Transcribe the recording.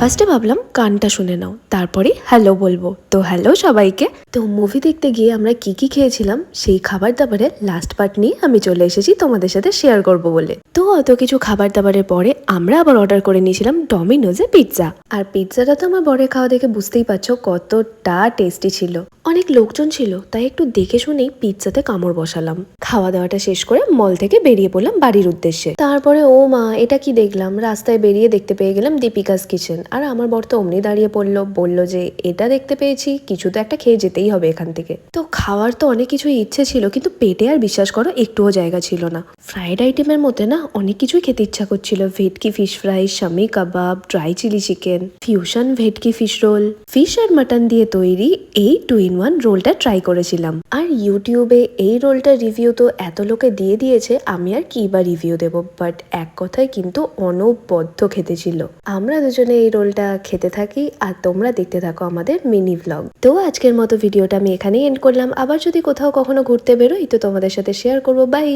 ফার্স্টে ভাবলাম গানটা শুনে নাও, তারপরে হ্যালো বলব। তো হ্যালো সবাইকে। তো মুভি দেখতে গিয়ে আমরা কি কি খেয়েছিলাম, সেই খাবার দাবারের লাস্ট পার্ট নিয়ে আমি চলে এসেছি তোমাদের সাথে শেয়ার করব বলে। তো অত কিছু খাবার দাবারের পরে আমরা আবার অর্ডার করে নিয়েছিলাম ডমিনোজে পিৎজা আর পিৎজাটা তো আমার বরের খাওয়া দেখে বুঝতেই পারছ কতটা টেস্টি ছিল। অনেক লোকজন ছিল, তাই একটু দেখে শুনেই পিৎজাতে কামড় বসালাম। খাওয়া দাওয়াটা শেষ করে মল থেকে বেরিয়ে পড়লাম বাড়ির উদ্দেশ্যে। তারপরে ও মা, এটা কি দেখলাম? রাস্তায় বেরিয়ে দেখতে পেয়ে গেলাম দীপিকাস কিচেন আর আমার বর তো অমনি দাঁড়িয়ে পড়ল, বলল যে, এটা দেখতে পেয়েছি, কিছু তো একটা খেয়ে যেতেই হবে এখান থেকে। তো খাওয়ার তো অনেক কিছুই ইচ্ছে ছিল, কিন্তু পেটে আর বিশ্বাস করো একটুও জায়গা ছিল না। ফ্রাইড আইটেমের মধ্যে না অনেক কিছুই খেতে ইচ্ছা করছিল। Bhetki fish fry, shami kabab, dry chilli chicken, fusion bhetki fish roll, fish আর মাটন দিয়ে তৈরি এই টু ইন ওয়ান রোলটা ট্রাই করেছিলাম। আর ইউটিউবে এই রোলটার রিভিউ তো এত লোকে দিয়ে দিয়েছে, আমি আর কি বা রিভিউ দেব? বাট এক কথায় কিন্তু অনবদ্য খেতে ছিল। আমরা দুজনে এই রোলটা খেতে থাকি আর তোমরা দেখতে থাকো আমাদের মিনি ব্লগ তো আজকের মতো ভিডিওটা আমি এখানেই এন্ড করলাম। আবার যদি কোথাও কখনো ঘুরতে বেরোই, তো তোমাদের সাথে শেয়ার করব। বাই